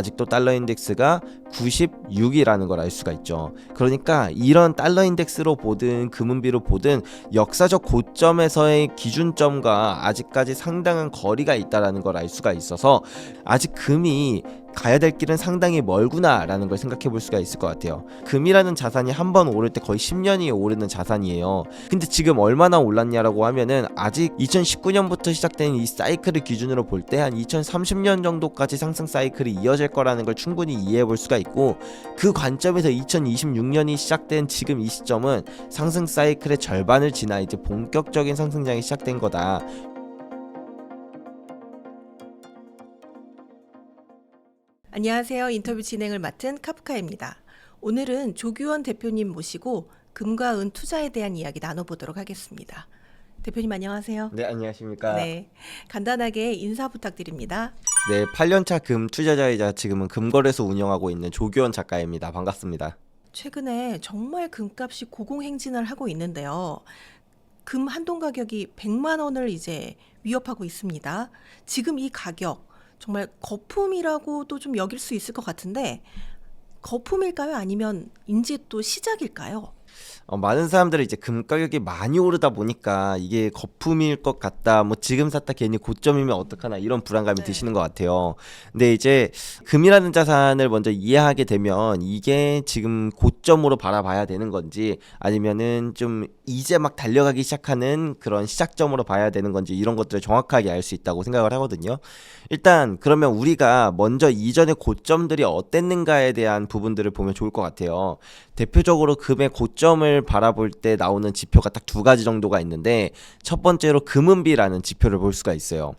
아직도 달러 인덱스가 96이라는 걸 알 수가 있죠. 그러니까 이런 달러 인덱스로 보든 금은비로 보든 역사적 고점에서의 기준점과 아직까지 상당한 거리가 있다라는 걸 알 수가 있어서 아직 금이 가야 될 길은 상당히 멀구나라는 걸 생각해 볼 수가 있을 것 같아요. 금이라는 자산이 한 번 오를 때 거의 10년이 오르는 자산이에요. 근데 지금 얼마나 올랐냐라고 하면은 아직 2019년부터 시작된 이 사이클을 기준으로 볼 때 한 2030년 정도까지 상승 사이클이 이어질 거라는 걸 충분히 이해해 볼 수가 있고 그 관점에서 2026년이 시작된 지금 이 시점은 상승 사이클의 절반을 지나 이제 본격적인 상승장이 시작된 거다. 안녕하세요. 인터뷰 진행을 맡은 카프카입니다. 오늘은 조규원 대표님 모시고 금과 은 투자에 대한 이야기 나눠보도록 하겠습니다. 대표님 안녕하세요. 네, 안녕하십니까. 네, 간단하게 인사 부탁드립니다. 네, 8년차 금 투자자이자 지금은 금거래소 운영하고 있는 조규원 작가입니다. 반갑습니다. 최근에 정말 금값이 고공행진을 하고 있는데요. 금 한돈 가격이 100만 원을 이제 위협하고 있습니다. 지금 이 가격 정말 거품이라고도 좀 여길 수 있을 것 같은데 거품일까요? 아니면 이제 또 시작일까요? 어, 많은 사람들이 이제 금 가격이 많이 오르다 보니까 이게 거품일 것 같다. 뭐 지금 샀다 괜히 고점이면 어떡하나 이런 불안감이 네. 드시는 것 같아요. 근데 이제 금이라는 자산을 먼저 이해하게 되면 이게 지금 고점으로 바라봐야 되는 건지 아니면은 좀 이제 막 달려가기 시작하는 그런 시작점으로 봐야 되는 건지 이런 것들을 정확하게 알 수 있다고 생각을 하거든요. 일단 그러면 우리가 먼저 이전의 고점들이 어땠는가에 대한 부분들을 보면 좋을 것 같아요. 대표적으로 금의 고점을 바라볼 때 나오는 지표가 딱 두 가지 정도가 있는데 첫 번째로 금은비라는 지표를 볼 수가 있어요.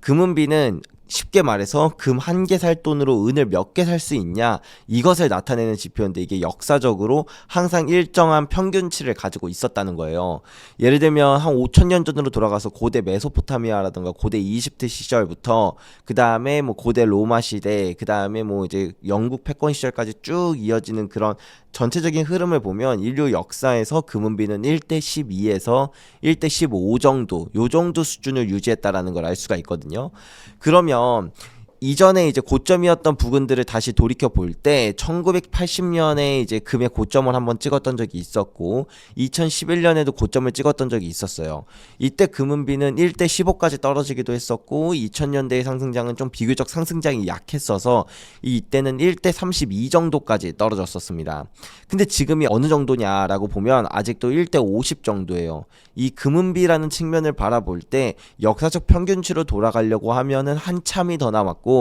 금은비는 쉽게 말해서 금 한 개 살 돈으로 은을 몇 개 살 수 있냐 이것을 나타내는 지표인데 이게 역사적으로 항상 일정한 평균치를 가지고 있었다는 거예요. 예를 들면 한 5천 년 전으로 돌아가서 고대 메소포타미아라든가 고대 이집트 시절부터 그 다음에 뭐 고대 로마 시대 그 다음에 뭐 이제 영국 패권 시절까지 쭉 이어지는 그런 전체적인 흐름을 보면 인류 역사에서 금은비는 1대 12에서 1대 15 정도 요 정도 수준을 유지했다라는 걸 알 수가 있거든요. 그러면 하면 이전에 이제 고점이었던 부분들을 다시 돌이켜 볼 때 1980년에 이제 금의 고점을 한번 찍었던 적이 있었고 2011년에도 고점을 찍었던 적이 있었어요. 이때 금은비는 1대 15까지 떨어지기도 했었고 2000년대의 상승장은 좀 비교적 상승장이 약했어서 이때는 1대 32 정도까지 떨어졌었습니다. 근데 지금이 어느 정도냐라고 보면 아직도 1대 50 정도예요. 이 금은비라는 측면을 바라볼 때 역사적 평균치로 돌아가려고 하면은 한참이 더 남았고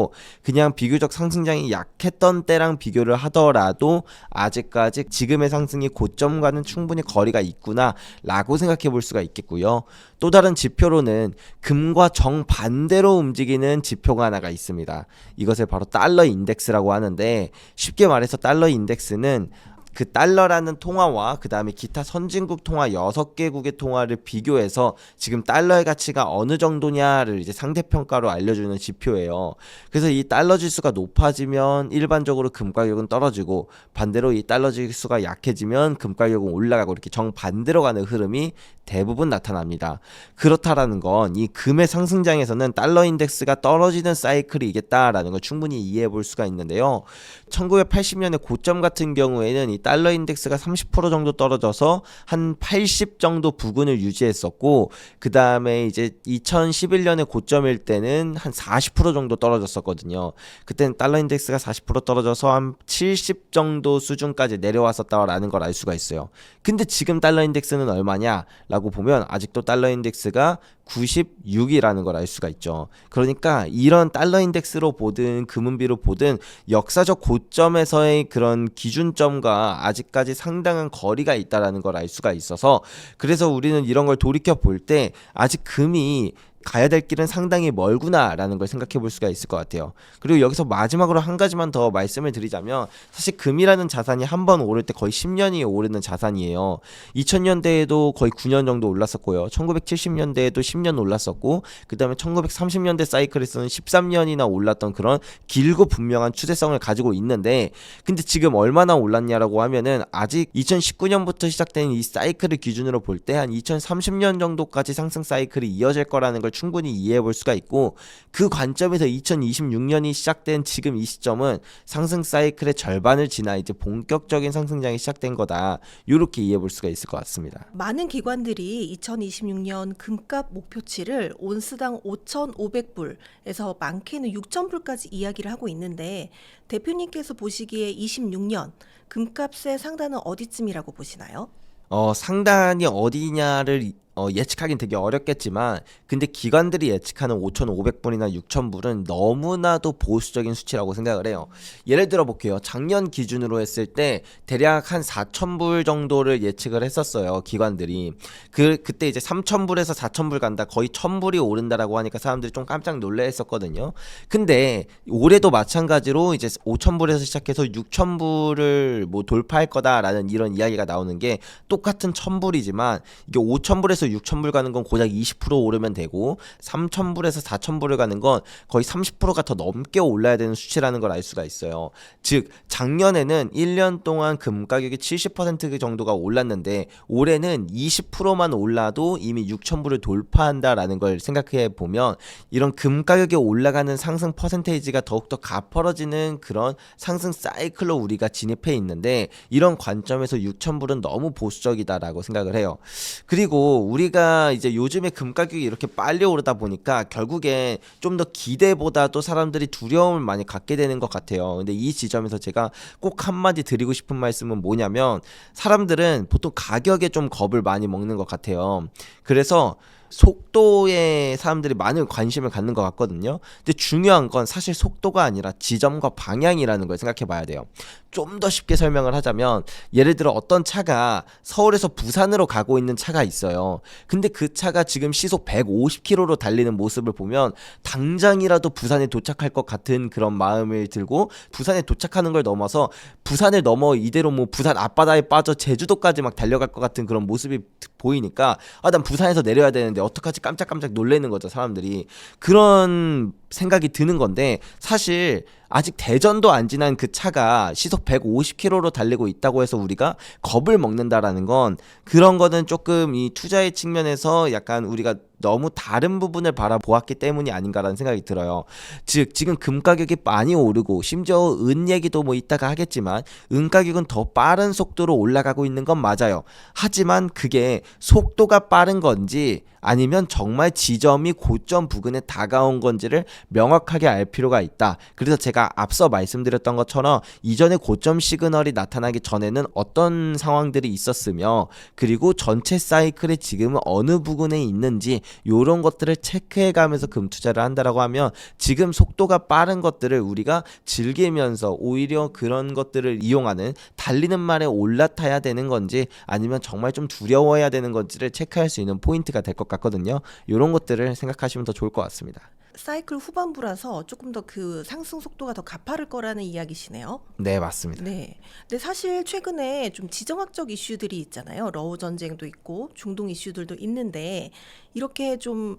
그냥 비교적 상승장이 약했던 때랑 비교를 하더라도 아직까지 지금의 상승이 고점과는 충분히 거리가 있구나라고 생각해 볼 수가 있겠고요. 또 다른 지표로는 금과 정반대로 움직이는 지표가 하나가 있습니다. 이것을 바로 달러 인덱스라고 하는데 쉽게 말해서 달러 인덱스는 그 달러라는 통화와 그 다음에 기타 선진국 통화 6개국의 통화를 비교해서 지금 달러의 가치가 어느 정도냐를 이제 상대평가로 알려주는 지표예요. 그래서 이 달러 지수가 높아지면 일반적으로 금 가격은 떨어지고 반대로 이 달러 지수가 약해지면 금 가격은 올라가고 이렇게 정반대로 가는 흐름이 대부분 나타납니다. 그렇다라는 건 이 금의 상승장에서는 달러 인덱스가 떨어지는 사이클이 있겠다라는 걸 충분히 이해해 볼 수가 있는데요. 1980년의 고점 같은 경우에는 이 달러 인덱스가 30% 정도 떨어져서 한 80 정도 부근을 유지했었고 그 다음에 이제 2011년의 고점일 때는 한 40% 정도 떨어졌었거든요. 그때는 달러 인덱스가 40% 떨어져서 한 70 정도 수준까지 내려왔었다라는 걸 알 수가 있어요. 근데 지금 달러 인덱스는 얼마냐라고 보면 아직도 달러 인덱스가 96이라는 걸 알 수가 있죠. 그러니까 이런 달러 인덱스로 보든 금은비로 보든 역사적 고점에서의 그런 기준점과 아직까지 상당한 거리가 있다라는 걸 알 수가 있어서 그래서 우리는 이런 걸 돌이켜 볼 때 아직 금이 가야 될 길은 상당히 멀구나라는 걸 생각해 볼 수가 있을 것 같아요. 그리고 여기서 마지막으로 한 가지만 더 말씀을 드리자면 사실 금이라는 자산이 한 번 오를 때 거의 10년이 오르는 자산이에요. 2000년대에도 거의 9년 정도 올랐었고요. 1970년대에도 10년 올랐었고 그다음에 1930년대 사이클에서는 13년이나 올랐던 그런 길고 분명한 추세성을 가지고 있는데 근데 지금 얼마나 올랐냐라고 하면은 아직 2019년부터 시작된 이 사이클을 기준으로 볼 때 한 2030년 정도까지 상승 사이클이 이어질 거라는 걸 충분히 이해해 볼 수가 있고 그 관점에서 2026년이 시작된 지금 이 시점은 상승 사이클의 절반을 지나 이제 본격적인 상승장이 시작된 거다. 이렇게 이해해 볼 수가 있을 것 같습니다. 많은 기관들이 2026년 금값 목표치를 온스당 5,500불에서 많게는 6,000불까지 이야기를 하고 있는데 대표님께서 보시기에 26년 금값의 상단은 어디쯤이라고 보시나요? 어, 상단이 어디냐를 어, 예측하긴 되게 어렵겠지만 근데 기관들이 예측하는 5,500불이나 6,000불은 너무나도 보수적인 수치라고 생각을 해요. 예를 들어 볼게요. 작년 기준으로 했을 때 대략 한 4,000불 정도를 예측을 했었어요. 기관들이. 그 그때 이제 3,000불에서 4,000불 간다. 거의 1,000불이 오른다라고 하니까 사람들이 좀 깜짝 놀래 했었거든요. 근데 올해도 마찬가지로 이제 5,000불에서 시작해서 6,000불을 뭐 돌파할 거다라는 이런 이야기가 나오는 게 똑같은 1,000불이지만 이게 5,000불에서 6,000불 가는 건 고작 20% 오르면 되고 3,000불에서 4,000불을 가는 건 거의 30%가 더 넘게 올라야 되는 수치라는 걸 알 수가 있어요. 즉 작년에는 1년 동안 금 가격이 70% 정도가 올랐는데 올해는 20%만 올라도 이미 6,000불을 돌파한다라는 걸 생각해 보면 이런 금 가격이 올라가는 상승 퍼센테이지가 더욱더 가파라지는 그런 상승 사이클로 우리가 진입해 있는데 이런 관점에서 6,000불은 너무 보수적이다라고 생각을 해요. 그리고 우리가 이제 요즘에 금 가격이 이렇게 빨리 오르다 보니까 결국에 좀 더 기대보다도 사람들이 두려움을 많이 갖게 되는 것 같아요. 근데 이 지점에서 제가 꼭 한마디 드리고 싶은 말씀은 뭐냐면 사람들은 보통 가격에 좀 겁을 많이 먹는 것 같아요. 그래서 속도에 사람들이 많은 관심을 갖는 것 같거든요. 근데 중요한 건 사실 속도가 아니라 지점과 방향이라는 걸 생각해 봐야 돼요. 좀 더 쉽게 설명을 하자면 예를 들어 어떤 차가 서울에서 부산으로 가고 있는 차가 있어요. 근데 그 차가 지금 시속 150km로 달리는 모습을 보면 당장이라도 부산에 도착할 것 같은 그런 마음을 들고 부산에 도착하는 걸 넘어서 부산을 넘어 이대로 뭐 부산 앞바다에 빠져 제주도까지 막 달려갈 것 같은 그런 모습이 보이니까 아 난 부산에서 내려야 되는데 어떡하지? 깜짝깜짝 놀래는 거죠 사람들이. 그런 생각이 드는 건데 사실 아직 대전도 안 지난 그 차가 시속 150km로 달리고 있다고 해서 우리가 겁을 먹는다라는 건 그런 거는 조금 이 투자의 측면에서 약간 우리가 너무 다른 부분을 바라보았기 때문이 아닌가라는 생각이 들어요. 즉 지금 금 가격이 많이 오르고 심지어 은 얘기도 뭐 이따가 하겠지만 은 가격은 더 빠른 속도로 올라가고 있는 건 맞아요. 하지만 그게 속도가 빠른 건지 아니면 정말 지점이 고점 부근에 다가온 건지를 명확하게 알 필요가 있다. 그래서 제가 앞서 말씀드렸던 것처럼 이전에 고점 시그널이 나타나기 전에는 어떤 상황들이 있었으며 그리고 전체 사이클이 지금은 어느 부근에 있는지 요런 것들을 체크해 가면서 금 투자를 한다라고 하면 지금 속도가 빠른 것들을 우리가 즐기면서 오히려 그런 것들을 이용하는 달리는 말에 올라타야 되는 건지 아니면 정말 좀 두려워해야 되는 건지를 체크할 수 있는 포인트가 될 것 같거든요. 요런 것들을 생각하시면 더 좋을 것 같습니다. 사이클 후반부라서 조금 더 그 상승 속도가 더 가파를 거라는 이야기시네요. 네, 맞습니다. 네. 근데 사실 최근에 좀 지정학적 이슈들이 있잖아요. 러우 전쟁도 있고 중동 이슈들도 있는데 이렇게 좀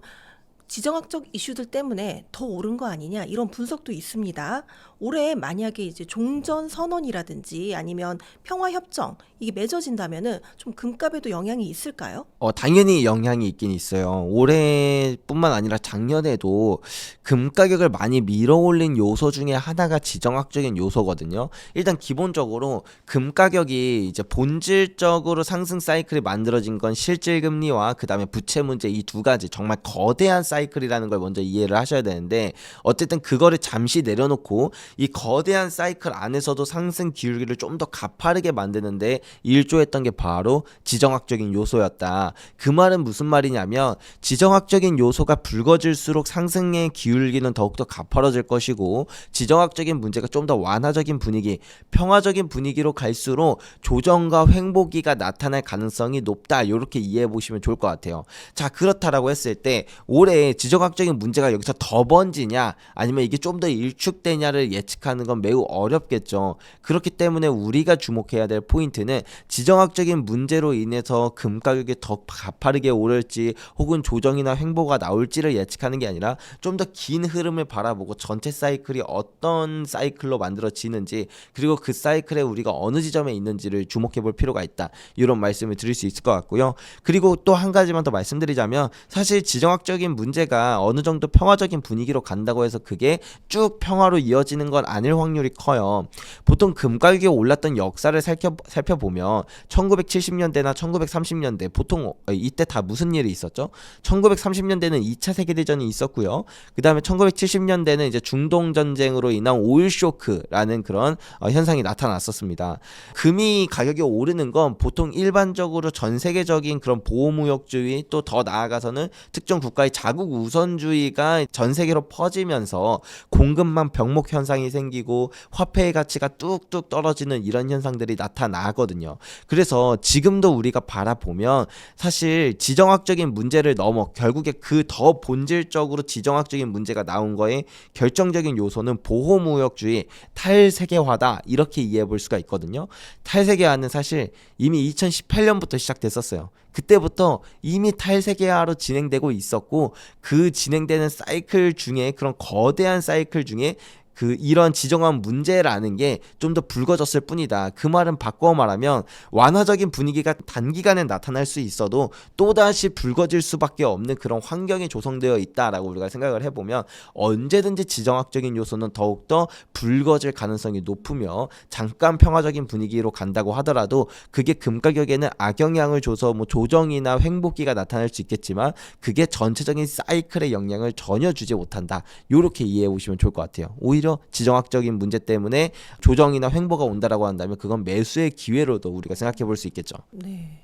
지정학적 이슈들 때문에 더 오른 거 아니냐 이런 분석도 있습니다. 올해 만약에 이제 종전 선언이라든지 아니면 평화 협정 이게 맺어진다면은 좀 금값에도 영향이 있을까요? 어, 당연히 영향이 있긴 있어요. 올해뿐만 아니라 작년에도 금 가격을 많이 밀어올린 요소 중에 하나가 지정학적인 요소거든요. 일단 기본적으로 금 가격이 이제 본질적으로 상승 사이클이 만들어진 건 실질 금리와 그다음에 부채 문제 이 두 가지 정말 거대한 사이클 이라는 걸 먼저 이해를 하셔야 되는데 어쨌든 그거를 잠시 내려놓고 이 거대한 사이클 안에서도 상승 기울기를 좀 더 가파르게 만드는데 일조했던 게 바로 지정학적인 요소였다. 그 말은 무슨 말이냐면 지정학적인 요소가 불거질수록 상승의 기울기는 더욱더 가파라질 것이고 지정학적인 문제가 좀 더 완화적인 분위기, 평화적인 분위기로 갈수록 조정과 횡보기가 나타날 가능성이 높다. 이렇게 이해해 보시면 좋을 것 같아요. 자 그렇다라고 했을 때 올해 지정학적인 문제가 여기서 더 번지냐 아니면 이게 좀 더 일축되냐를 예측하는 건 매우 어렵겠죠. 그렇기 때문에 우리가 주목해야 될 포인트는 지정학적인 문제로 인해서 금 가격이 더 가파르게 오를지 혹은 조정이나 횡보가 나올지를 예측하는 게 아니라 좀 더 긴 흐름을 바라보고 전체 사이클이 어떤 사이클로 만들어지는지 그리고 그 사이클에 우리가 어느 지점에 있는지를 주목해 볼 필요가 있다. 이런 말씀을 드릴 수 있을 것 같고요. 그리고 또 한 가지만 더 말씀드리자면 사실 지정학적인 문제 문제가 어느 정도 평화적인 분위기로 간다고 해서 그게 쭉 평화로 이어지는 건 아닐 확률이 커요. 보통 금 가격이 올랐던 역사를 살펴, 살펴보면 1970년대나 1930년대 보통 어, 이때 다 무슨 일이 있었죠? 1930년대는 2차 세계대전이 있었고요. 그 다음에 1970년대는 이제 중동 전쟁으로 인한 오일 쇼크라는 그런 어, 현상이 나타났었습니다. 금이 가격이 오르는 건 보통 일반적으로 전 세계적인 그런 보호무역주의 또 더 나아가서는 특정 국가의 자국 우선주의가 전 세계로 퍼지면서 공급망 병목 현상이 생기고 화폐의 가치가 뚝뚝 떨어지는 이런 현상들이 나타나거든요. 그래서 지금도 우리가 바라보면 사실 지정학적인 문제를 넘어 결국에 그 더 본질적으로 지정학적인 문제가 나온 거에 결정적인 요소는 보호무역주의 탈세계화다 이렇게 이해해 볼 수가 있거든요. 탈세계화는 사실 이미 2018년부터 시작됐었어요. 그때부터 이미 탈세계화로 진행되고 있었고 그 진행되는 사이클 중에 그런 거대한 사이클 중에 그 이런 지정한 문제라는 게 좀 더 불거졌을 뿐이다. 그 말은 바꿔 말하면 완화적인 분위기가 단기간에 나타날 수 있어도 또다시 불거질 수밖에 없는 그런 환경이 조성되어 있다라고 우리가 생각을 해보면 언제든지 지정학적인 요소는 더욱더 불거질 가능성이 높으며 잠깐 평화적인 분위기로 간다고 하더라도 그게 금 가격에는 악영향을 줘서 뭐 조정이나 횡복기가 나타날 수 있겠지만 그게 전체적인 사이클의 영향을 전혀 주지 못한다. 요렇게 이해해 보시면 좋을 것 같아요. 오히려 지정학적인 문제 때문에 조정이나 횡보가 온다라고 한다면 그건 매수의 기회로도 우리가 생각해 볼 수 있겠죠. 네.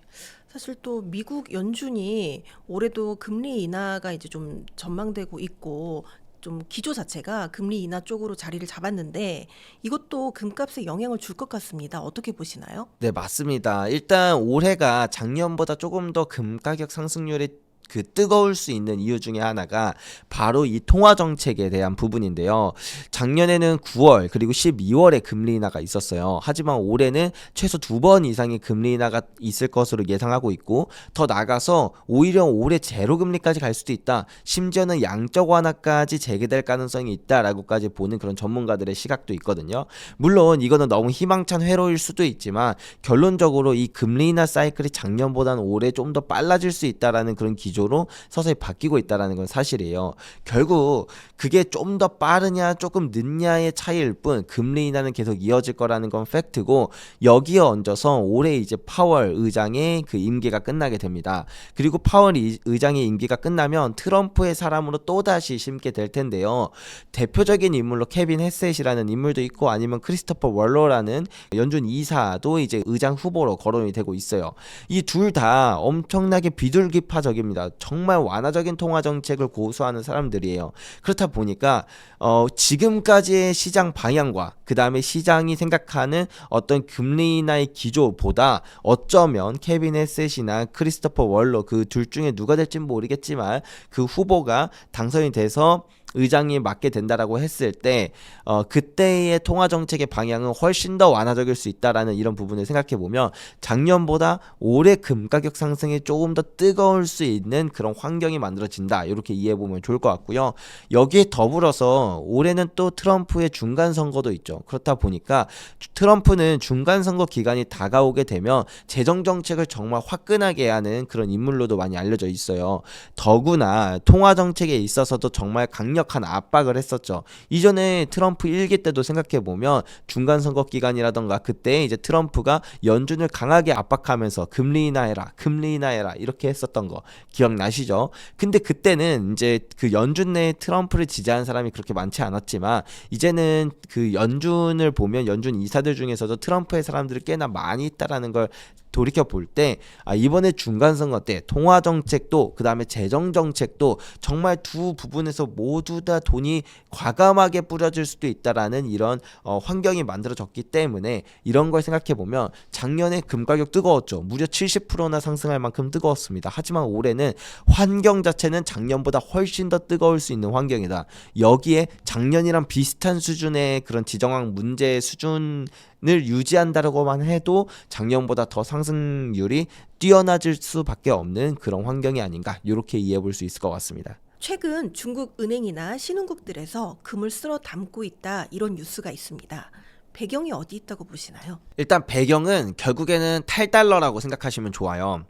사실 또 미국 연준이 올해도 금리 인하가 이제 좀 전망되고 있고 좀 기조 자체가 금리 인하 쪽으로 자리를 잡았는데 이것도 금값에 영향을 줄 것 같습니다. 어떻게 보시나요? 네, 맞습니다. 일단 올해가 작년보다 조금 더 금 가격 상승률이 그 뜨거울 수 있는 이유 중에 하나가 바로 이 통화 정책에 대한 부분인데요. 작년에는 9월 그리고 12월에 금리 인하가 있었어요. 하지만 올해는 최소 두 번 이상의 금리 인하가 있을 것으로 예상하고 있고 더 나가서 오히려 올해 제로 금리까지 갈 수도 있다. 심지어는 양적 완화까지 재개될 가능성이 있다라고까지 보는 그런 전문가들의 시각도 있거든요. 물론 이거는 너무 희망찬 회로일 수도 있지만 결론적으로 이 금리 인하 사이클이 작년보다는 올해 좀 더 빨라질 수 있다라는 그런 기 조로 서서히 바뀌고 있다라는 건 사실이에요. 결국 그게 좀 더 빠르냐 조금 늦냐의 차이일 뿐 금리 인하는 계속 이어질 거라는 건 팩트고 여기에 얹어서 올해 이제 파월 의장의 그 임기가 끝나게 됩니다. 그리고 파월 이- 의장의 임기가 끝나면 트럼프의 사람으로 또 다시 심게 될 텐데요. 대표적인 인물로 케빈 헤셋이라는 인물도 있고 아니면 크리스토퍼 월러라는 연준 이사도 이제 의장 후보로 거론이 되고 있어요. 이 둘 다 엄청나게 비둘기파적입니다. 정말 완화적인 통화 정책을 고수하는 사람들이에요. 그렇다 보니까 어 지금까지의 시장 방향과 그 다음에 시장이 생각하는 어떤 금리 인하의 기조보다 어쩌면 케빈 헤셋이나 크리스토퍼 월러 그 둘 중에 누가 될진 모르겠지만 그 후보가 당선이 돼서 의장이 맡게 된다라고 했을 때 어, 그때의 통화 정책의 방향은 훨씬 더 완화적일 수 있다라는 이런 부분을 생각해 보면 작년보다 올해 금 가격 상승이 조금 더 뜨거울 수 있는 그런 환경이 만들어진다 이렇게 이해해 보면 좋을 것 같고요. 여기에 더불어서 올해는 또 트럼프의 중간 선거도 있죠. 그렇다 보니까 트럼프는 중간 선거 기간이 다가오게 되면 재정 정책을 정말 화끈하게 하는 그런 인물로도 많이 알려져 있어요. 더구나 통화 정책에 있어서도 정말 강력 한 압박을 했었죠. 이전에 트럼프 일기 때도 생각해 보면 중간 선거 기간이라던가 그때 이제 트럼프가 연준을 강하게 압박하면서 금리 인하해라, 금리 인하해라 이렇게 했었던 거 기억나시죠? 근데 그때는 이제 그 연준 내에 트럼프를 지지하는 사람이 그렇게 많지 않았지만 이제는 그 연준을 보면 연준 이사들 중에서도 트럼프의 사람들이 꽤나 많이 있다라는 걸 돌이켜 볼 때 아, 이번에 중간 선거 때 통화 정책도 그다음에 재정 정책도 정말 두 부분에서 모두 다 돈이 과감하게 뿌려질 수도 있다라는 이런 어, 환경이 만들어졌기 때문에 이런 걸 생각해 보면 작년에 금 가격 뜨거웠죠. 무려 70%나 상승할 만큼 뜨거웠습니다. 하지만 올해는 환경 자체는 작년보다 훨씬 더 뜨거울 수 있는 환경이다. 여기에 작년이랑 비슷한 수준의 그런 지정학 문제 수준 을 유지한다라고만 해도 작년보다 더 상승률이 뛰어나질 수밖에 없는 그런 환경이 아닌가 이렇게 이해해 볼 수 있을 것 같습니다. 최근 중국 은행이나 신흥국들에서 금을 쓸어 담고 있다 이런 뉴스가 있습니다. 배경이 어디 있다고 보시나요? 일단 배경은 결국에는 탈달러라고 생각하시면 좋아요.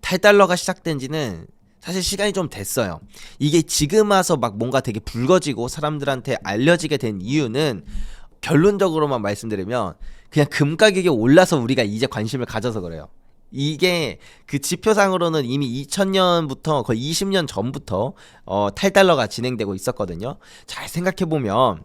탈달러가 시작된 지는 사실 시간이 좀 됐어요. 이게 지금 와서 막 뭔가 되게 불거지고 사람들한테 알려지게 된 이유는 결론적으로만 말씀드리면 그냥 금 가격이 올라서 우리가 이제 관심을 가져서 그래요. 이게 그 지표상으로는 이미 2000년부터 거의 20년 전부터 어, 탈달러가 진행되고 있었거든요. 잘 생각해 보면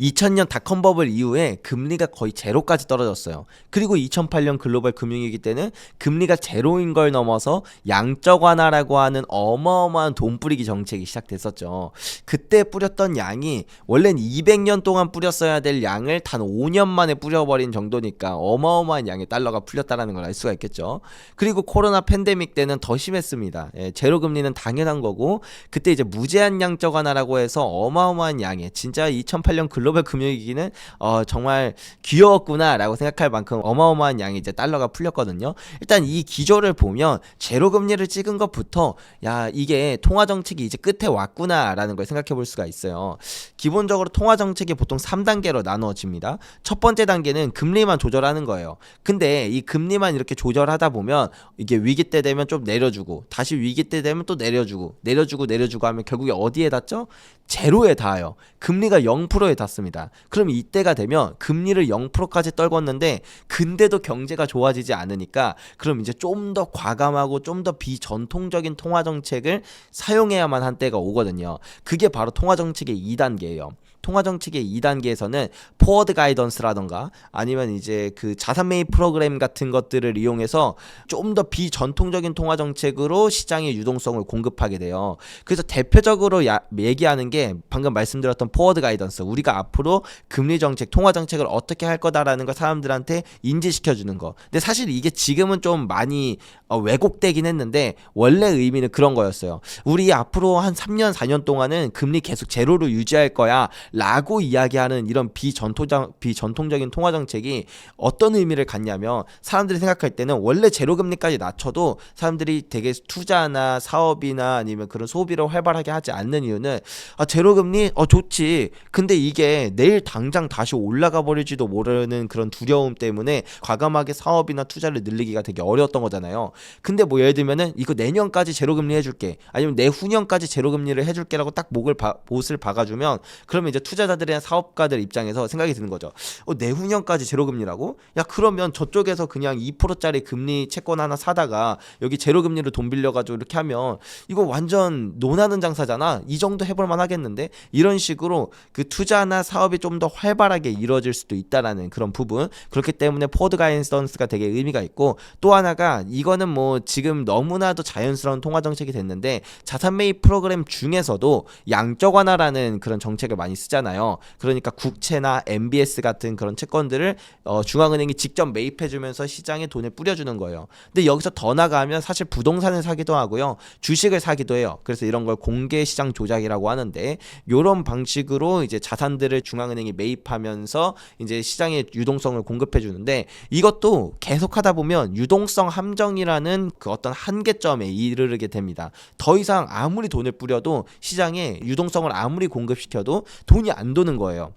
2000년 닷컴 버블 이후에 금리가 거의 제로까지 떨어졌어요. 그리고 2008년 글로벌 금융위기 때는 금리가 제로인 걸 넘어서 양적 완화라고 하는 어마어마한 돈 뿌리기 정책이 시작됐었죠. 그때 뿌렸던 양이 원래는 200년 동안 뿌렸어야 될 양을 단 5년 만에 뿌려버린 정도니까 어마어마한 양의 달러가 풀렸다라는 걸 알 수가 있겠죠. 그리고 코로나 팬데믹 때는 더 심했습니다. 예, 제로 금리는 당연한 거고 그때 이제 무제한 양적 완화라고 해서 어마어마한 양의 진짜 2008년 글로벌 금융위기는 어, 정말 귀여웠구나라고 생각할 만큼 어마어마한 양의 이제 달러가 풀렸거든요. 일단 이 기조를 보면 제로 금리를 찍은 것부터 야 이게 통화 정책이 이제 끝에 왔구나라는 걸 생각해 볼 수가 있어요. 기본적으로 통화 정책이 보통 3단계로 나누어집니다. 첫 번째 단계는 금리만 조절하는 거예요. 근데 이 금리만 이렇게 조절하다 보면 이게 위기 때 되면 좀 내려주고 다시 위기 때 되면 또 내려주고 내려주고 내려주고 하면 결국에 어디에 닿죠? 제로에 닿아요. 금리가 0%에 닿습니다. 그럼 이때가 되면 금리를 0%까지 떨궜는데 근데도 경제가 좋아지지 않으니까 그럼 이제 좀 더 과감하고 좀 더 비전통적인 통화 정책을 사용해야만 한 때가 오거든요. 그게 바로 통화 정책의 2단계예요. 통화 정책의 2단계에서는 포워드 가이던스라던가 아니면 이제 그 자산 매입 프로그램 같은 것들을 이용해서 좀 더 비전통적인 통화 정책으로 시장의 유동성을 공급하게 돼요. 그래서 대표적으로 야, 얘기하는 게 방금 말씀드렸던 포워드 가이던스. 우리가 앞으로 금리 정책, 통화 정책을 어떻게 할 거다라는 걸 사람들한테 인지시켜 주는 거. 근데 사실 이게 지금은 좀 많이 어, 왜곡되긴 했는데 원래 의미는 그런 거였어요. 우리 앞으로 한 3년, 4년 동안은 금리 계속 제로로 유지할 거야. 라고 이야기하는 이런 비전통적, 비전통적인 통화 정책이 어떤 의미를 갖냐면 사람들이 생각할 때는 원래 제로 금리까지 낮춰도 사람들이 되게 투자나 사업이나 아니면 그런 소비를 활발하게 하지 않는 이유는 아, 제로 금리 어 좋지. 근데 이게 내일 당장 다시 올라가 버릴지도 모르는 그런 두려움 때문에 과감하게 사업이나 투자를 늘리기가 되게 어려웠던 거잖아요. 근데 뭐 예를 들면은 이거 내년까지 제로 금리 해줄게. 아니면 내후년까지 제로 금리를 해줄게라고 딱 목을 바, 못을 박아주면 그러면 이제 투자자들이나 사업가들 입장에서 생각이 드는 거죠. 어, 내후년까지 제로금리라고? 야 그러면 저쪽에서 그냥 2%짜리 금리 채권 하나 사다가 여기 제로금리로 돈 빌려가지고 이렇게 하면 이거 완전 논하는 장사잖아. 이 정도 해볼 만 하겠는데 이런 식으로 그 투자나 사업이 좀 더 활발하게 이루어질 수도 있다라는 그런 부분. 그렇기 때문에 포드 가이던스가 되게 의미가 있고 또 하나가 이거는 뭐 지금 너무나도 자연스러운 통화 정책이 됐는데 자산 매입 프로그램 중에서도 양적 완화라는 그런 정책을 많이 쓰 잖아요. 그러니까 국채나 MBS 같은 그런 채권들을 어, 중앙은행이 직접 매입해주면서 시장에 돈을 뿌려주는 거예요. 근데 여기서 더 나가면 사실 부동산을 사기도 하고요, 주식을 사기도 해요. 그래서 이런 걸 공개 시장 조작이라고 하는데 이런 방식으로 이제 자산들을 중앙은행이 매입하면서 이제 시장에 유동성을 공급해 주는데 이것도 계속하다 보면 유동성 함정이라는 그 어떤 한계점에 이르게 됩니다. 더 이상 아무리 돈을 뿌려도 시장에 유동성을 아무리 공급시켜도 돈이 안 도는 거예요.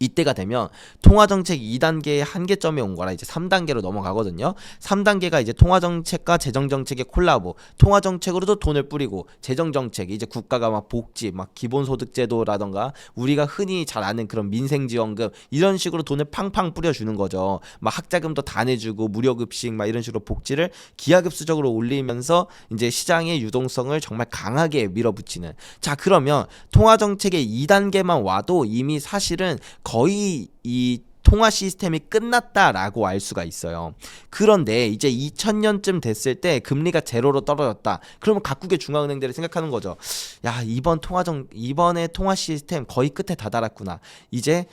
이때가 되면 통화정책 2단계의 한계점에 온 거라 이제 3단계로 넘어가거든요. 3단계가 이제 통화정책과 재정정책의 콜라보. 통화정책으로도 돈을 뿌리고 재정정책 이제 국가가 막 복지, 막 기본소득제도라던가 우리가 흔히 잘 아는 그런 민생지원금 이런 식으로 돈을 팡팡 뿌려주는 거죠. 막 학자금도 다 내주고 무료급식 막 이런 식으로 복지를 기하급수적으로 올리면서 이제 시장의 유동성을 정말 강하게 밀어붙이는. 자 그러면 통화정책의 2단계만 와도 이미 사실은 거의 이 통화 시스템이 끝났다라고 알 수가 있어요. 그런데 이제 2000년쯤 됐을 때 금리가 제로로 떨어졌다. 그러면 각국의 중앙은행들이 생각하는 거죠. 야, 이번 통화 정 이번에 통화 시스템 거의 끝에 다다랐구나. 이제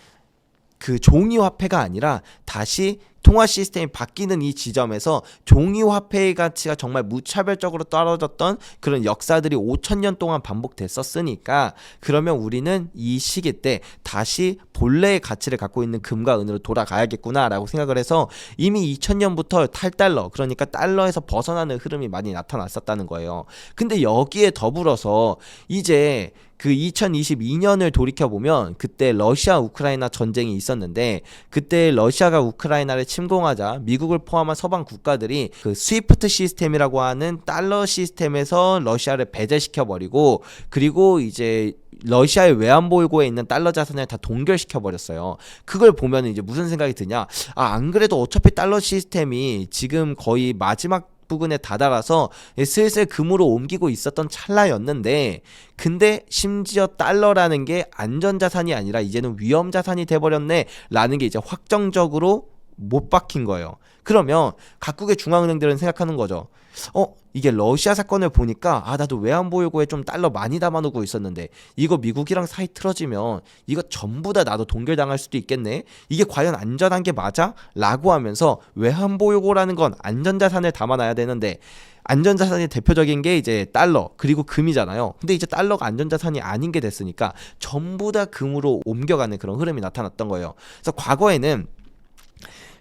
그 종이 화폐가 아니라 다시 통화 시스템이 바뀌는 이 지점에서 종이 화폐의 가치가 정말 무차별적으로 떨어졌던 그런 역사들이 5천 년 동안 반복됐었으니까 그러면 우리는 이 시기 때 다시 본래의 가치를 갖고 있는 금과 은으로 돌아가야겠구나라고 생각을 해서 이미 2000년부터 탈달러 그러니까 달러에서 벗어나는 흐름이 많이 나타났었다는 거예요. 근데 여기에 더불어서 이제 그 2022년을 돌이켜 보면 그때 러시아 우크라이나 전쟁이 있었는데 그때 러시아가 우크라이나를 침공하자 미국을 포함한 서방 국가들이 그 스위프트 시스템이라고 하는 달러 시스템에서 러시아를 배제시켜 버리고 그리고 이제 러시아의 외환보유고에 있는 달러 자산을 다 동결시켜 버렸어요. 그걸 보면 이제 무슨 생각이 드냐? 아, 안 그래도 어차피 달러 시스템이 지금 거의 마지막 부근에 다다라서 슬슬 금으로 옮기고 있었던 찰나였는데 근데 심지어 달러라는 게 안전자산이 아니라 이제는 위험자산이 돼버렸네 라는 게 이제 확정적으로 못 박힌 거예요. 그러면 각국의 중앙은행들은 생각하는 거죠. 어, 이게 러시아 사건을 보니까 아, 나도 외환보유고에 좀 달러 많이 담아놓고 있었는데 이거 미국이랑 사이 틀어지면 이거 전부 다 나도 동결당할 수도 있겠네. 이게 과연 안전한 게 맞아? 라고 하면서 외환보유고라는 건 안전자산을 담아놔야 되는데 안전자산의 대표적인 게 이제 달러 그리고 금이잖아요. 근데 이제 달러가 안전자산이 아닌 게 됐으니까 전부 다 금으로 옮겨가는 그런 흐름이 나타났던 거예요. 그래서 과거에는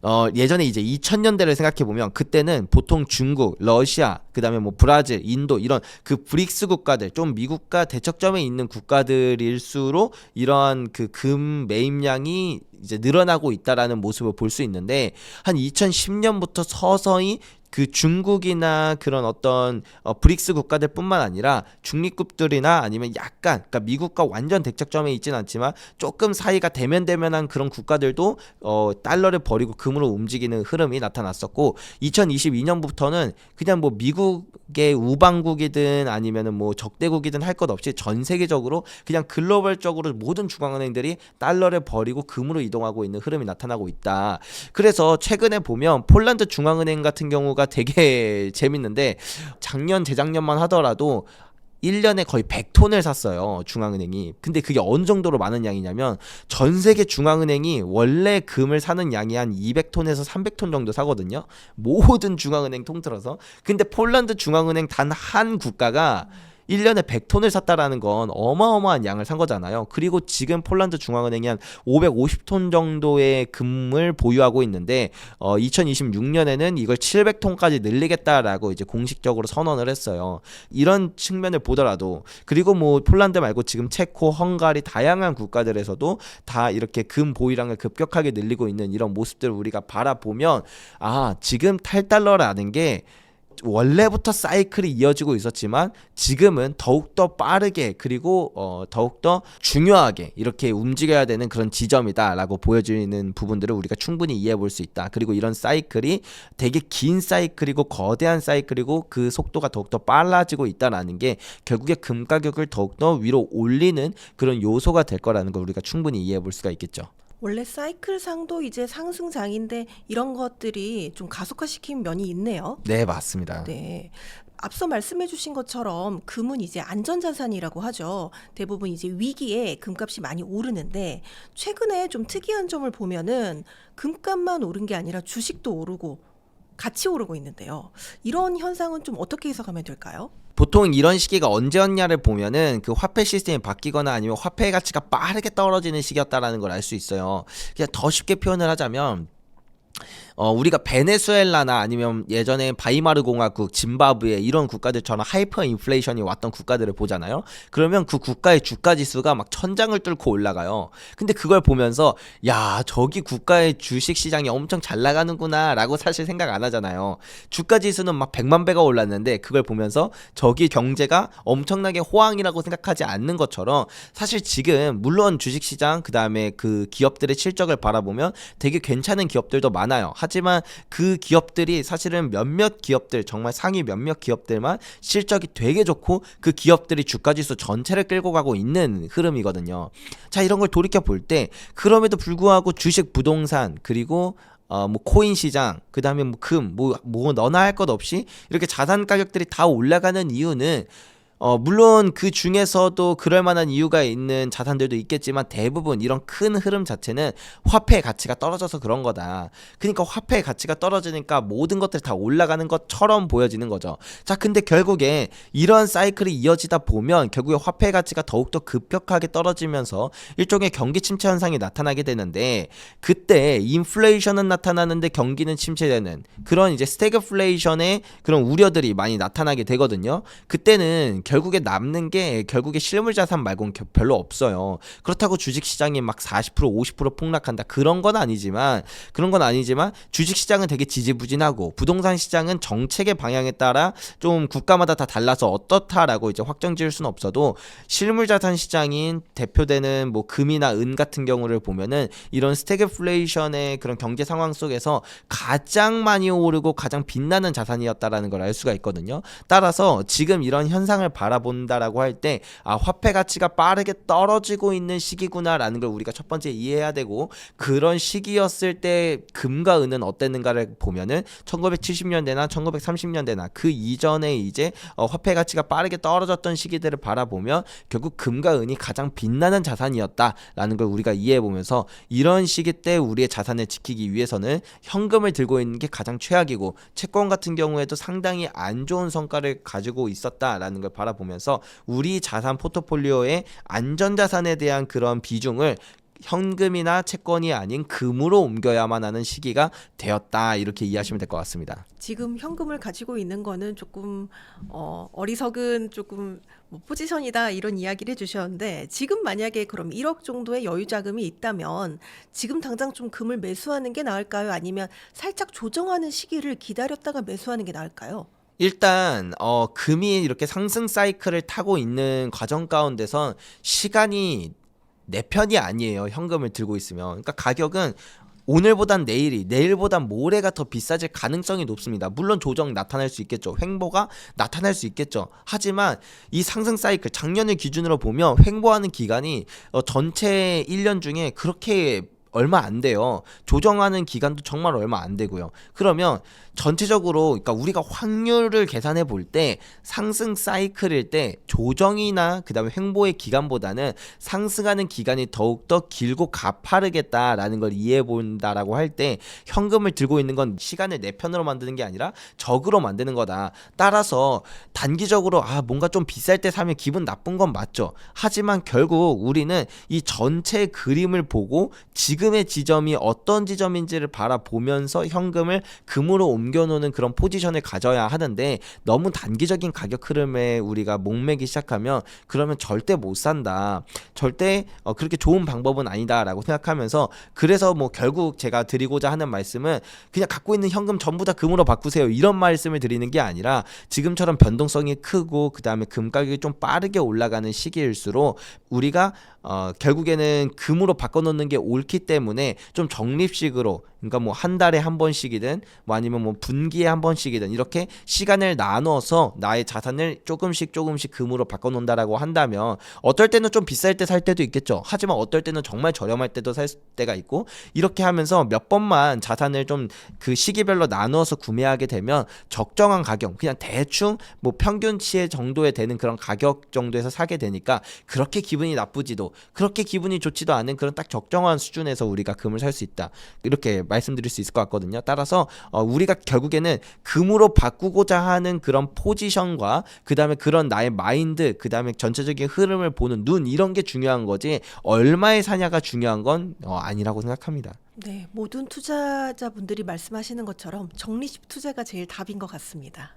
어, 예전에 이제 2000년대를 생각해 보면 그때는 보통 중국, 러시아, 그다음에 뭐 브라질, 인도 이런 그 브릭스 국가들 좀 미국과 대척점에 있는 국가들일수록 이러한 그 금 매입량이 이제 늘어나고 있다라는 모습을 볼 수 있는데 한 2010년부터 서서히 그 중국이나 그런 어떤 어, 브릭스 국가들뿐만 아니라 중립국들이나 아니면 약간 그러니까 미국과 완전 대척점에 있진 않지만 조금 사이가 대면대면한 그런 국가들도 어, 달러를 버리고 금으로 움직이는 흐름이 나타났었고 2022년부터는 그냥 뭐 미국의 우방국이든 아니면은 뭐 적대국이든 할 것 없이 전 세계적으로 그냥 글로벌적으로 모든 중앙은행들이 달러를 버리고 금으로 이동하고 있는 흐름이 나타나고 있다. 그래서 최근에 보면 폴란드 중앙은행 같은 경우가 되게 재밌는데 작년 재작년만 하더라도 1년에 거의 100톤을 샀어요. 중앙은행이. 근데 그게 어느 정도로 많은 양이냐면 전 세계 중앙은행이 원래 금을 사는 양이 한 200톤에서 300톤 정도 사거든요. 모든 중앙은행 통틀어서. 근데 폴란드 중앙은행 단 한 국가가 1년에 100톤을 샀다라는 건 어마어마한 양을 산 거잖아요. 그리고 지금 폴란드 중앙은행이 한 550톤 정도의 금을 보유하고 있는데 어 2026년에는 이걸 700톤까지 늘리겠다라고 이제 공식적으로 선언을 했어요. 이런 측면을 보더라도 그리고 뭐 폴란드 말고 지금 체코, 헝가리 다양한 국가들에서도 다 이렇게 금 보유량을 급격하게 늘리고 있는 이런 모습들을 우리가 바라보면 아, 지금 탈달러라는 게 원래부터 사이클이 이어지고 있었지만 지금은 더욱더 빠르게 그리고 어, 더욱더 중요하게 이렇게 움직여야 되는 그런 지점이다라고 보여지는 부분들을 우리가 충분히 이해해 볼 수 있다. 그리고 이런 사이클이 되게 긴 사이클이고 거대한 사이클이고 그 속도가 더욱더 빨라지고 있다라는 게 결국에 금 가격을 더욱더 위로 올리는 그런 요소가 될 거라는 걸 우리가 충분히 이해해 볼 수가 있겠죠. 원래 사이클상도 이제 상승장인데 이런 것들이 좀 가속화시킨 면이 있네요. 네, 맞습니다. 네. 앞서 말씀해 주신 것처럼 금은 이제 안전자산이라고 하죠. 대부분 이제 위기에 금값이 많이 오르는데 최근에 좀 특이한 점을 보면은 금값만 오른 게 아니라 주식도 오르고 같이 오르고 있는데요. 이런 현상은 좀 어떻게 해석하면 될까요? 보통 이런 시기가 언제였냐를 보면은 그 화폐 시스템이 바뀌거나 아니면 화폐 가치가 빠르게 떨어지는 시기였다라는 걸 알 수 있어요. 그냥 더 쉽게 표현을 하자면 어, 우리가 베네수엘라나 아니면 예전에 바이마르 공화국, 짐바브웨 이런 국가들처럼 하이퍼 인플레이션이 왔던 국가들을 보잖아요. 그러면 그 국가의 주가 지수가 막 천장을 뚫고 올라가요. 근데 그걸 보면서 야, 저기 국가의 주식 시장이 엄청 잘 나가는구나라고 사실 생각 안 하잖아요. 주가 지수는 막 100만 배가 올랐는데 그걸 보면서 저기 경제가 엄청나게 호황이라고 생각하지 않는 것처럼 사실 지금 물론 주식 시장 그다음에 그 기업들의 실적을 바라보면 되게 괜찮은 기업들도 많 아요. 하지만 그 기업들이 사실은 몇몇 기업들 정말 상위 몇몇 기업들만 실적이 되게 좋고 그 기업들이 주가 지수 전체를 끌고 가고 있는 흐름이거든요. 자, 이런 걸 돌이켜 볼 때 그럼에도 불구하고 주식 부동산 그리고 어, 뭐, 코인 시장, 그 다음에 뭐, 금, 뭐, 뭐, 너나 할 것 없이 이렇게 자산 가격들이 다 올라가는 이유는 어, 물론 그 중에서도 그럴 만한 이유가 있는 자산들도 있겠지만 대부분 이런 큰 흐름 자체는 화폐의 가치가 떨어져서 그런 거다. 그러니까 화폐의 가치가 떨어지니까 모든 것들이 다 올라가는 것처럼 보여지는 거죠. 자, 근데 결국에 이러한 사이클이 이어지다 보면 결국에 화폐의 가치가 더욱더 급격하게 떨어지면서 일종의 경기 침체 현상이 나타나게 되는데 그때 인플레이션은 나타나는데 경기는 침체되는 그런 이제 스태그플레이션의 그런 우려들이 많이 나타나게 되거든요. 그때는 결국에 남는 게 결국에 실물 자산 말고는 겨- 별로 없어요. 그렇다고 주식 시장이 막 40% 50% 폭락한다 그런 건 아니지만 그런 건 아니지만 주식 시장은 되게 지지부진하고 부동산 시장은 정책의 방향에 따라 좀 국가마다 다 달라서 어떻다라고 이제 확정 지을 수는 없어도 실물 자산 시장인 대표되는 뭐 금이나 은 같은 경우를 보면은 이런 스태그플레이션의 그런 경제 상황 속에서 가장 많이 오르고 가장 빛나는 자산이었다라는 걸 알 수가 있거든요. 따라서 지금 이런 현상을 바라본다라고 할 때 아, 화폐 가치가 빠르게 떨어지고 있는 시기구나라는 걸 우리가 첫 번째 이해해야 되고 그런 시기였을 때 금과 은은 어땠는가를 보면은 1970년대나 1930년대나 그 이전에 이제 어, 화폐 가치가 빠르게 떨어졌던 시기들을 바라보면 결국 금과 은이 가장 빛나는 자산이었다라는 걸 우리가 이해해 보면서 이런 시기 때 우리의 자산을 지키기 위해서는 현금을 들고 있는 게 가장 최악이고 채권 같은 경우에도 상당히 안 좋은 성과를 가지고 있었다라는 걸 바라 보면서 우리 자산 포트폴리오의 안전 자산에 대한 그런 비중을 현금이나 채권이 아닌 금으로 옮겨야만 하는 시기가 되었다 이렇게 이해하시면 될 것 같습니다. 지금 현금을 가지고 있는 거는 조금 어, 어리석은 조금 뭐 포지션이다 이런 이야기를 해주셨는데 지금 만약에 그럼 1억 정도의 여유 자금이 있다면 지금 당장 좀 금을 매수하는 게 나을까요? 아니면 살짝 조정하는 시기를 기다렸다가 매수하는 게 나을까요? 일단 어 금이 이렇게 상승 사이클을 타고 있는 과정 가운데선 시간이 내 편이 아니에요. 현금을 들고 있으면. 그러니까 가격은 오늘보단 내일이 내일보단 모레가 더 비싸질 가능성이 높습니다. 물론 조정 나타날 수 있겠죠. 횡보가 나타날 수 있겠죠. 하지만 이 상승 사이클 작년을 기준으로 보면 횡보하는 기간이 어, 전체 1년 중에 그렇게 얼마 안 돼요. 조정하는 기간도 정말 얼마 안 되고요. 그러면 전체적으로 그러니까 우리가 확률을 계산해 볼 때 상승 사이클일 때 조정이나 그다음에 횡보의 기간보다는 상승하는 기간이 더욱 더 길고 가파르겠다라는 걸 이해해 본다라고 할 때 현금을 들고 있는 건 시간을 내 편으로 만드는 게 아니라 적으로 만드는 거다. 따라서 단기적으로 아 뭔가 좀 비쌀 때 사면 기분 나쁜 건 맞죠. 하지만 결국 우리는 이 전체 그림을 보고 지금의 지점이 어떤 지점인지를 바라보면서 현금을 금으로 옮겨놓는 그런 포지션을 가져야 하는데 너무 단기적인 가격 흐름에 우리가 목매기 시작하면 그러면 절대 못 산다. 절대 어, 그렇게 좋은 방법은 아니다라고 생각하면서 그래서 뭐 결국 제가 드리고자 하는 말씀은 그냥 갖고 있는 현금 전부 다 금으로 바꾸세요. 이런 말씀을 드리는 게 아니라 지금처럼 변동성이 크고 그다음에 금 가격이 좀 빠르게 올라가는 시기일수록 우리가 어, 결국에는 금으로 바꿔놓는 게 옳기 때문에 좀 적립식으로 그러니까 뭐 한 달에 한 번씩이든 뭐 아니면 뭐 분기에 한 번씩이든 이렇게 시간을 나눠서 나의 자산을 조금씩 조금씩 금으로 바꿔놓는다라고 한다면 어떨 때는 좀 비쌀 때 살 때도 있겠죠. 하지만 어떨 때는 정말 저렴할 때도 살 때가 있고 이렇게 하면서 몇 번만 자산을 좀 그 시기별로 나누어서 구매하게 되면 적정한 가격 그냥 대충 뭐 평균치의 정도에 되는 그런 가격 정도에서 사게 되니까 그렇게 기분이 나쁘지도 그렇게 기분이 좋지도 않은 그런 딱 적정한 수준에서 우리가 금을 살 수 있다 이렇게 말씀드릴 수 있을 것 같거든요 따라서 어, 우리가 결국에는 금으로 바꾸고자 하는 그런 포지션과 그 다음에 그런 나의 마인드 그 다음에 전체적인 흐름을 보는 눈 이런 게 중요한 거지 얼마에 사냐가 중요한 건 어, 아니라고 생각합니다. 네, 모든 투자자분들이 말씀하시는 것처럼 적립식 투자가 제일 답인 것 같습니다.